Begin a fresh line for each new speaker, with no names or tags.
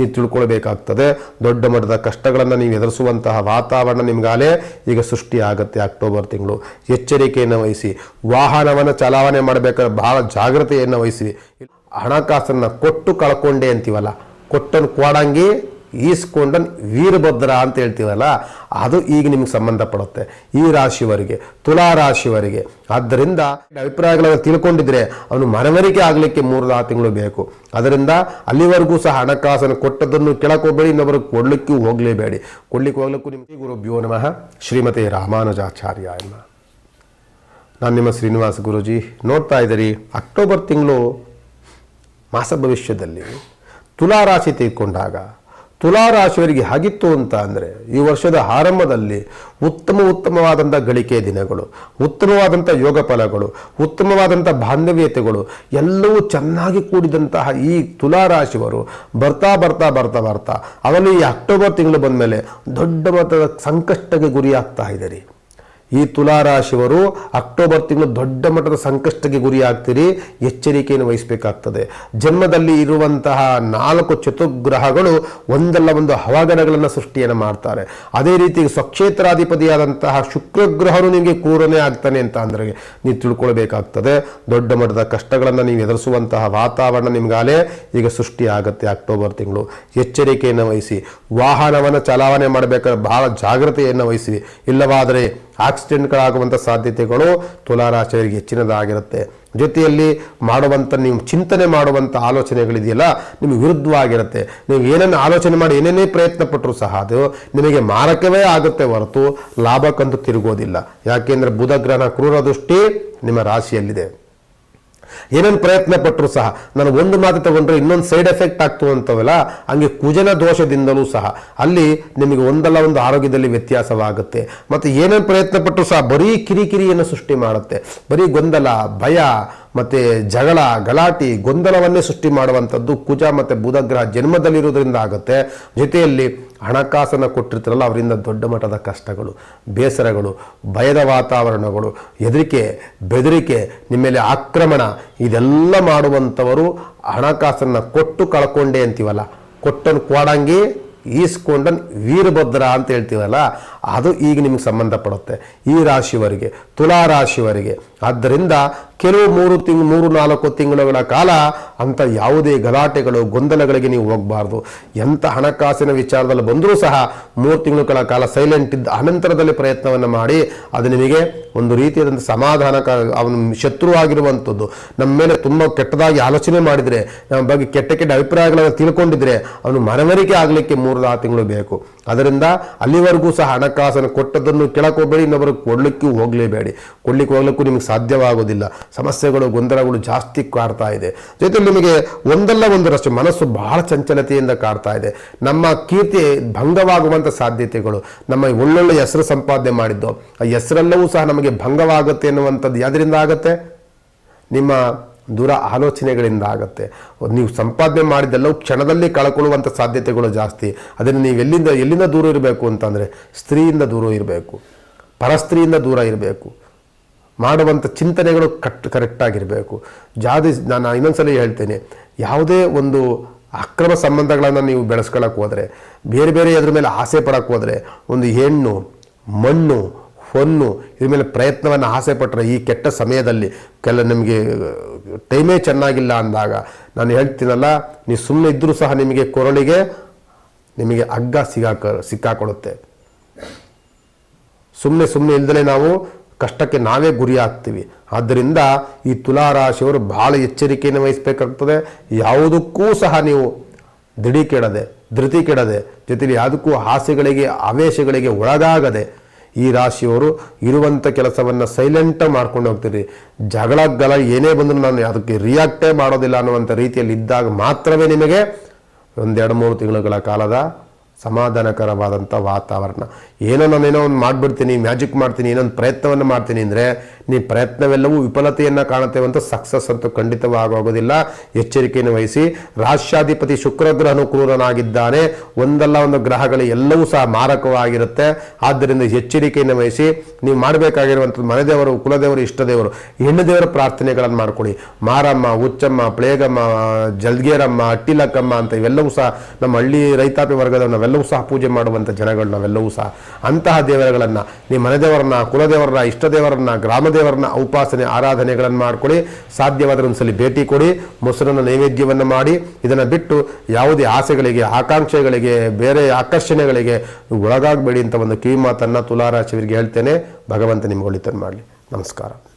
ನೀವು ತಿಳ್ಕೊಳ್ಬೇಕಾಗ್ತದೆ. ದೊಡ್ಡ ಮಟ್ಟದ ಕಷ್ಟಗಳನ್ನು ನೀವು ಎದುರಿಸುವಂತಹ ವಾತಾವರಣ ನಿಮ್ಗಾಲೇ ಈಗ ಸೃಷ್ಟಿ ಆಗುತ್ತೆ ಅಕ್ಟೋಬರ್ ತಿಂಗಳು. ಎಚ್ಚರಿಕೆಯನ್ನು ವಹಿಸಿ, ವಾಹನವನ್ನು ಚಲಾವಣೆ ಮಾಡಬೇಕಾದ್ರೆ ಬಹಳ ಜಾಗ್ರತೆಯನ್ನು ವಹಿಸಿ. ಹಣಕಾಸನ್ನು ಕೊಟ್ಟು ಕಳ್ಕೊಂಡೆ ಅಂತೀವಲ್ಲ ಕೊಟ್ಟನ್ನು ಕೊಡಂಗಿ ಈಸ್ಕೊಂಡನ್ ವೀರಭದ್ರ ಅಂತ ಹೇಳ್ತೀವಲ್ಲ, ಅದು ಈಗ ನಿಮ್ಗೆ ಸಂಬಂಧಪಡುತ್ತೆ. ಈ ರಾಶಿಯವರಿಗೆ, ತುಲಾ ರಾಶಿಯವರಿಗೆ. ಆದ್ದರಿಂದ ಅಭಿಪ್ರಾಯಗಳನ್ನು ತಿಳ್ಕೊಂಡಿದ್ರೆ ಅವನು ಮನವರಿಕೆ ಆಗಲಿಕ್ಕೆ ಮೂರು ನಾಲ್ಕು ತಿಂಗಳು ಬೇಕು. ಅದರಿಂದ ಅಲ್ಲಿವರೆಗೂ ಸಹ ಹಣಕಾಸನ್ನು ಕೊಟ್ಟದ್ದನ್ನು ಕೆಳಕೋಬೇಡಿ ಇನ್ನೊಬ್ಬರು ಕೊಡಲಿಕ್ಕೂ ಹೋಗಲೇಬೇಡಿ. ಕೊಡ್ಲಿಕ್ಕೆ ಹೋಗ್ಲಿಕ್ಕೂ ನಿಮಗೆ ಗುರುಭ್ಯೋ ನಮಃ. ಶ್ರೀಮತಿ ರಾಮಾನುಜಾಚಾರ್ಯ ಎನ್ನ ನಾನು ನಿಮ್ಮ ಶ್ರೀನಿವಾಸ ಗುರುಜಿ. ನೋಡ್ತಾ ಇದ್ದೀರಿ, ಅಕ್ಟೋಬರ್ ತಿಂಗಳು ಮಾಸ ಭವಿಷ್ಯದಲ್ಲಿ ತುಲಾರಾಶಿ ತೆಗೆದುಕೊಂಡಾಗ ತುಲಾರಾಶಿಯವರಿಗೆ ಹಾಗಿತ್ತು ಅಂತ ಅಂದರೆ ಈ ವರ್ಷದ ಆರಂಭದಲ್ಲಿ ಉತ್ತಮ ಉತ್ತಮವಾದಂಥ ಗಳಿಕೆ ದಿನಗಳು ಉತ್ತಮವಾದಂಥ ಯೋಗ ಫಲಗಳು ಉತ್ತಮವಾದಂಥ ಬಾಂಧವ್ಯತೆಗಳು ಎಲ್ಲವೂ ಚೆನ್ನಾಗಿ ಕೂಡಿದಂತಹ ಈ ತುಲಾರಾಶಿಯವರು ಬರ್ತಾ ಬರ್ತಾ ಬರ್ತಾ ಬರ್ತಾ ಅವರಲ್ಲಿ ಈ ಅಕ್ಟೋಬರ್ ತಿಂಗಳು ಬಂದ ಮೇಲೆ ದೊಡ್ಡ ಮಟ್ಟದ ಸಂಕಷ್ಟಕ್ಕೆ ಗುರಿಯಾಗ್ತಾ ಇದ್ದಾರೆ. ಈ ತುಲಾರಾಶಿಯವರು ಅಕ್ಟೋಬರ್ ತಿಂಗಳು ದೊಡ್ಡ ಮಟ್ಟದ ಸಂಕಷ್ಟಕ್ಕೆ ಗುರಿಯಾಗ್ತೀರಿ. ಎಚ್ಚರಿಕೆಯನ್ನು ವಹಿಸಬೇಕಾಗ್ತದೆ. ಜನ್ಮದಲ್ಲಿ ಇರುವಂತಹ ನಾಲ್ಕು ಚತುರ್ಗ್ರಹಗಳು ಒಂದಲ್ಲ ಒಂದು ಹವಾಗಣಗಳನ್ನು ಸೃಷ್ಟಿಯನ್ನು ಮಾಡ್ತಾರೆ. ಅದೇ ರೀತಿ ಸ್ವಕ್ಷೇತ್ರಾಧಿಪತಿಯಾದಂತಹ ಶುಕ್ರಗ್ರಹನು ನಿಮಗೆ ಕೂರನೇ ಆಗ್ತಾನೆ ಅಂತ ಅಂದರೆ ನೀವು ತಿಳ್ಕೊಳ್ಬೇಕಾಗ್ತದೆ. ದೊಡ್ಡ ಮಟ್ಟದ ಕಷ್ಟಗಳನ್ನು ನೀವು ಎದುರಿಸುವಂತಹ ವಾತಾವರಣ ನಿಮ್ಗಾಲೇ ಈಗ ಸೃಷ್ಟಿ ಆಗುತ್ತೆ ಅಕ್ಟೋಬರ್ ತಿಂಗಳು. ಎಚ್ಚರಿಕೆಯನ್ನು ವಹಿಸಿ. ವಾಹನವನ್ನು ಚಲಾವಣೆ ಮಾಡಬೇಕಾದ್ರೆ ಬಹಳ ಜಾಗ್ರತೆಯನ್ನು ವಹಿಸಿ. ಇಲ್ಲವಾದರೆ ಆಕ್ಸಿಡೆಂಟ್ಗಳಾಗುವಂಥ ಸಾಧ್ಯತೆಗಳು ತುಲಾರಾಶಿಯವರಿಗೆ ಹೆಚ್ಚಿನದಾಗಿರುತ್ತೆ. ಜೊತೆಯಲ್ಲಿ ಮಾಡುವಂಥ ನೀವು ಚಿಂತನೆ ಮಾಡುವಂಥ ಆಲೋಚನೆಗಳಿದೆಯಲ್ಲ, ನಿಮಗೆ ವಿರುದ್ಧವಾಗಿರುತ್ತೆ. ನೀವು ಏನನ್ನು ಆಲೋಚನೆ ಮಾಡಿ ಏನೇನೇ ಪ್ರಯತ್ನ ಪಟ್ಟರೂ ಸಹ ಅದು ನಿಮಗೆ ಮಾರಕವೇ ಆಗುತ್ತೆ ಹೊರತು ಲಾಭಕ್ಕಂತೂ ತಿರುಗೋದಿಲ್ಲ. ಯಾಕೆಂದರೆ ಬುಧ ಗ್ರಹಣ ಕ್ರೂರ ದೃಷ್ಟಿ ನಿಮ್ಮ ರಾಶಿಯಲ್ಲಿದೆ. ಏನೇನು ಪ್ರಯತ್ನ ಪಟ್ಟರು ಸಹ, ನಾನು ಒಂದು ಮಾತು ತಗೊಂಡ್ರೆ ಇನ್ನೊಂದು ಸೈಡ್ ಎಫೆಕ್ಟ್ ಆಗ್ತು ಅಂತವಲ್ಲ ಹಂಗೆ ಕುಜನ ದೋಷದಿಂದಲೂ ಸಹ, ಅಲ್ಲಿ ನಿಮಗೆ ಒಂದಲ್ಲ ಒಂದು ಆರೋಗ್ಯದಲ್ಲಿ ವ್ಯತ್ಯಾಸವಾಗುತ್ತೆ. ಮತ್ತು ಏನೇನು ಪ್ರಯತ್ನ ಪಟ್ಟರು ಸಹ, ಬರೀ ಕಿರಿಕಿರಿಯನ್ನು ಸೃಷ್ಟಿ ಮಾಡುತ್ತೆ. ಬರೀ ಗೊಂದಲ, ಭಯ ಮತ್ತು ಜಗಳ, ಗಲಾಟಿ, ಗೊಂದಲವನ್ನೇ ಸೃಷ್ಟಿ ಮಾಡುವಂಥದ್ದು ಕುಜ ಮತ್ತು ಬುಧಗ್ರಹ ಜನ್ಮದಲ್ಲಿರೋದ್ರಿಂದ ಆಗುತ್ತೆ. ಜೊತೆಯಲ್ಲಿ ಹಣಕಾಸನ್ನು ಕೊಟ್ಟಿರ್ತಾರಲ್ಲ, ಅವರಿಂದ ದೊಡ್ಡ ಮಟ್ಟದ ಕಷ್ಟಗಳು, ಬೇಸರಗಳು, ಭಯದ ವಾತಾವರಣಗಳು, ಹೆದರಿಕೆ, ಬೆದರಿಕೆ ನಿಮ್ಮ ಮೇಲೆ ಆಕ್ರಮಣ, ಇದೆಲ್ಲ ಮಾಡುವಂಥವರು ಹಣಕಾಸನ್ನು ಕೊಟ್ಟು ಕಳ್ಕೊಂಡೆ ಅಂತೀವಲ್ಲ. ಕೊಟ್ಟನ್ನು ಕೊಡಂಗಿ ಈಸ್ಕೊಂಡನ್ ವೀರಭದ್ರ ಅಂತ ಹೇಳ್ತೀವಲ್ಲ, ಅದು ಈಗ ನಿಮ್ಗೆ ಸಂಬಂಧಪಡುತ್ತೆ. ಈ ರಾಶಿವರಿಗೆ ತುಲಾ ರಾಶಿವರಿಗೆ ಆದ್ದರಿಂದ ಕೆಲವು ಮೂರು ತಿಂಗ್, ಮೂರು ನಾಲ್ಕು ತಿಂಗಳುಗಳ ಕಾಲ ಅಂತ ಯಾವುದೇ ಗಲಾಟೆಗಳು, ಗೊಂದಲಗಳಿಗೆ ನೀವು ಹೋಗಬಾರ್ದು. ಎಂಥ ಹಣಕಾಸಿನ ವಿಚಾರದಲ್ಲಿ ಬಂದರೂ ಸಹ ಮೂರು ತಿಂಗಳುಗಳ ಕಾಲ ಸೈಲೆಂಟ್ ಇದ್ದ ಅನಂತರದಲ್ಲಿ ಪ್ರಯತ್ನವನ್ನು ಮಾಡಿ, ಅದು ನಿಮಗೆ ಒಂದು ರೀತಿಯಾದಂಥ ಸಮಾಧಾನಕ ಅವನು ಶತ್ರು ಆಗಿರುವಂಥದ್ದು. ನಮ್ಮ ಮೇಲೆ ತುಂಬ ಕೆಟ್ಟದಾಗಿ ಆಲೋಚನೆ ಮಾಡಿದರೆ, ನಮ್ಮ ಬಗ್ಗೆ ಕೆಟ್ಟ ಕೆಟ್ಟ ಅಭಿಪ್ರಾಯಗಳನ್ನು ತಿಳ್ಕೊಂಡಿದ್ರೆ, ಅವನು ಮನವರಿಕೆ ಆಗಲಿಕ್ಕೆ ಮೂರು ನಾಲ್ಕು ತಿಂಗಳು ಬೇಕು. ಅದರಿಂದ ಅಲ್ಲಿವರೆಗೂ ಸಹ ಹಣಕಾಸನ್ನು ಕೊಟ್ಟದನ್ನು ಕೆಳಕೋಬೇಡಿ ಇನ್ನೊಬ್ಬರು ಕೊಡಲಿಕ್ಕೂ ಹೋಗಲೇಬೇಡಿ. ಕೊಡ್ಲಿಕ್ಕೆ ಹೋಗ್ಲಿಕ್ಕೂ ನಿಮಗೆ ಸಾಧ್ಯವಾಗೋದಿಲ್ಲ. ಸಮಸ್ಯೆಗಳು, ಗೊಂದಲಗಳು ಜಾಸ್ತಿ ಕಾಡ್ತಾ ಇದೆ. ಜೊತೆ ನಿಮಗೆ ಒಂದಲ್ಲ ಒಂದರಷ್ಟು ಮನಸ್ಸು ಬಹಳ ಚಂಚಲತೆಯಿಂದ ಕಾಡ್ತಾ ಇದೆ. ನಮ್ಮ ಕೀರ್ತಿ ಭಂಗವಾಗುವಂಥ ಸಾಧ್ಯತೆಗಳು, ನಮ್ಮ ಒಳ್ಳೊಳ್ಳೆ ಹೆಸರು ಸಂಪಾದನೆ ಮಾಡಿದ್ದು, ಆ ಹೆಸರೆಲ್ಲವೂ ಸಹ ನಮಗೆ ಭಂಗವಾಗುತ್ತೆ ಎನ್ನುವಂಥದ್ದು ಯಾವುದರಿಂದ ಆಗುತ್ತೆ? ನಿಮ್ಮ ದೂರ ಆಲೋಚನೆಗಳಿಂದ ಆಗುತ್ತೆ. ನೀವು ಸಂಪಾದನೆ ಮಾಡಿದ್ದೆಲ್ಲವೂ ಕ್ಷಣದಲ್ಲಿ ಕಳ್ಕೊಳ್ಳುವಂಥ ಸಾಧ್ಯತೆಗಳು ಜಾಸ್ತಿ. ಅದನ್ನು ನೀವು ಎಲ್ಲಿಂದ ಎಲ್ಲಿಂದ ದೂರ ಇರಬೇಕು ಅಂತಂದರೆ, ಸ್ತ್ರೀಯಿಂದ ದೂರ ಇರಬೇಕು. ಪರಸ್ತ್ರೀಯಿಂದ ದೂರ ಇರಬೇಕು. ಮಾಡುವಂಥ ಚಿಂತನೆಗಳು ಕಟ್ ಕರೆಕ್ಟಾಗಿರಬೇಕು ಜಾತಿ ನಾನು ಇನ್ನೊಂದ್ಸಲ ಹೇಳ್ತೇನೆ, ಯಾವುದೇ ಒಂದು ಅಕ್ರಮ ಸಂಬಂಧಗಳನ್ನು ನೀವು ಬೆಳೆಸ್ಕೊಳಕ್ಕೆ ಹೋದರೆ, ಬೇರೆ ಬೇರೆ ಅದ್ರ ಮೇಲೆ ಆಸೆ ಪಡೋಕ್ಕೆ ಹೋದರೆ, ಒಂದು ಹೆಣ್ಣು, ಮಣ್ಣು, ಹೊನ್ನು, ಇದ್ರ ಮೇಲೆ ಪ್ರಯತ್ನವನ್ನು ಆಸೆ ಪಟ್ಟರೆ ಈ ಕೆಟ್ಟ ಸಮಯದಲ್ಲಿ ಕೆಲ ನಿಮಗೆ, ಟೈಮೇ ಚೆನ್ನಾಗಿಲ್ಲ ಅಂದಾಗ, ನಾನು ಹೇಳ್ತೀನಲ್ಲ ನೀವು ಸುಮ್ಮನೆ ಇದ್ದರೂ ಸಹ ನಿಮಗೆ ಕೊರಳಿಗೆ ನಿಮಗೆ ಹಗ್ಗ ಸಿಗಾಕ, ಸಿಕ್ಕಾಕೊಡುತ್ತೆ. ಸುಮ್ಮನೆ ಸುಮ್ಮನೆ ಇಲ್ದಲೇ ನಾವು ಕಷ್ಟಕ್ಕೆ ನಾವೇ ಗುರಿ ಆಗ್ತೀವಿ. ಆದ್ದರಿಂದ ಈ ತುಲಾರಾಶಿಯವರು ಬಹಳ ಎಚ್ಚರಿಕೆಯನ್ನು ವಹಿಸಬೇಕಾಗ್ತದೆ. ಯಾವುದಕ್ಕೂ ಸಹ ನೀವು ದಿಡಿ ಕೆಡದೆ, ಧೃತಿ ಕೆಡದೆ, ಜೊತೆಲಿ ಯಾವುದಕ್ಕೂ ಆಸೆಗಳಿಗೆ ಆವೇಶಗಳಿಗೆ ಒಳಗಾಗದೆ ಈ ರಾಶಿಯವರು ಇರುವಂಥ ಕೆಲಸವನ್ನು ಸೈಲೆಂಟ್ ಮಾಡ್ಕೊಂಡು ಹೋಗ್ತೀರಿ. ಜಗಳ ಗಲ ಏನೇ ಬಂದರೂ ನಾನು ಅದಕ್ಕೆ ರಿಯಾಕ್ಟೇ ಮಾಡೋದಿಲ್ಲ ಅನ್ನುವಂಥ ರೀತಿಯಲ್ಲಿ ಇದ್ದಾಗ ಮಾತ್ರವೇ ನಿಮಗೆ ಒಂದೆರಡು ಮೂರು ತಿಂಗಳುಗಳ ಕಾಲದ ಸಮಾಧಾನಕರವಾದಂಥ ವಾತಾವರಣ. ಏನೋ ನಾನೇನೋ ಒಂದು ಮಾಡಿಬಿಡ್ತೀನಿ ಮ್ಯಾಜಿಕ್ ಮಾಡ್ತೀನಿ ಏನೊಂದು ಪ್ರಯತ್ನವನ್ನು ಮಾಡ್ತೀನಿ ಅಂದರೆ ನಿಮ್ಮ ಪ್ರಯತ್ನವೆಲ್ಲವೂ ವಿಫಲತೆಯನ್ನು ಕಾಣುತ್ತೇವೆ ಅಂತ ಸಕ್ಸಸ್ ಅಂತೂ ಖಂಡಿತವಾಗೋಗೋದಿಲ್ಲ ಎಚ್ಚರಿಕೆಯನ್ನು ವಹಿಸಿ. ರಾಷ್ಟ್ರಾಧಿಪತಿ ಶುಕ್ರಗ್ರಹನು ಕ್ರೂರನಾಗಿದ್ದಾನೆ ಒಂದಲ್ಲ ಒಂದು ಗ್ರಹಗಳು ಎಲ್ಲವೂ ಸಹ ಮಾರಕವಾಗಿರುತ್ತೆ. ಆದ್ದರಿಂದ ಎಚ್ಚರಿಕೆಯನ್ನು ವಹಿಸಿ. ನೀವು ಮಾಡಬೇಕಾಗಿರುವಂಥದ್ದು ಮನೆದೇವರು, ಕುಲದೇವರು, ಇಷ್ಟದೇವರು ಹೆಣ್ಣು ದೇವರ ಪ್ರಾರ್ಥನೆಗಳನ್ನು ಮಾಡ್ಕೊಳ್ಳಿ. ಮಾರಮ್ಮ ಹುಚ್ಚಮ್ಮ ಪ್ಲೇಗಮ್ಮ, ಜಲ್ಗೇರಮ್ಮ ಅಟ್ಟಿಲಕ್ಕಮ್ಮ ಅಂತ ಇವೆಲ್ಲವೂ ಸಹ ನಮ್ಮ ಹಳ್ಳಿ ರೈತಾಪಿ ವರ್ಗದ ನಾವೆಲ್ಲವೂ ಸಹ ಪೂಜೆ ಮಾಡುವಂಥ ಜನಗಳು ನಾವೆಲ್ಲವೂ ಸಹ. ಅಂತಹ ದೇವರುಗಳನ್ನು, ನಿಮ್ಮ ಮನೆದೇವರನ್ನ, ಕುಲದೇವರನ್ನ, ಇಷ್ಟದೇವರನ್ನ ಗ್ರಾಮದೇವರನ್ನ ಉಪಾಸನೆ ಆರಾಧನೆಗಳನ್ನು ಮಾಡಿಕೊಳ್ಳಿ. ಸಾಧ್ಯವಾದರೆ ಒಂದ್ಸಲಿ ಭೇಟಿ ಕೊಡಿ. ಮೊಸರನ್ನ ನೈವೇದ್ಯವನ್ನು ಮಾಡಿ. ಇದನ್ನು ಬಿಟ್ಟು ಯಾವುದೇ ಆಸೆಗಳಿಗೆ, ಆಕಾಂಕ್ಷೆಗಳಿಗೆ, ಬೇರೆ ಆಕರ್ಷಣೆಗಳಿಗೆ ಒಳಗಾಗಬೇಡಿ ಅಂತ ಒಂದು ಕಿವಿ ಮಾತನ್ನು ತುಲಾರಾಶಿಯವರಿಗೆ ಹೇಳ್ತೇನೆ. ಭಗವಂತ ನಿಮ್ಗೆ ಒಳಿತನ್ನು ಮಾಡಲಿ. ನಮಸ್ಕಾರ.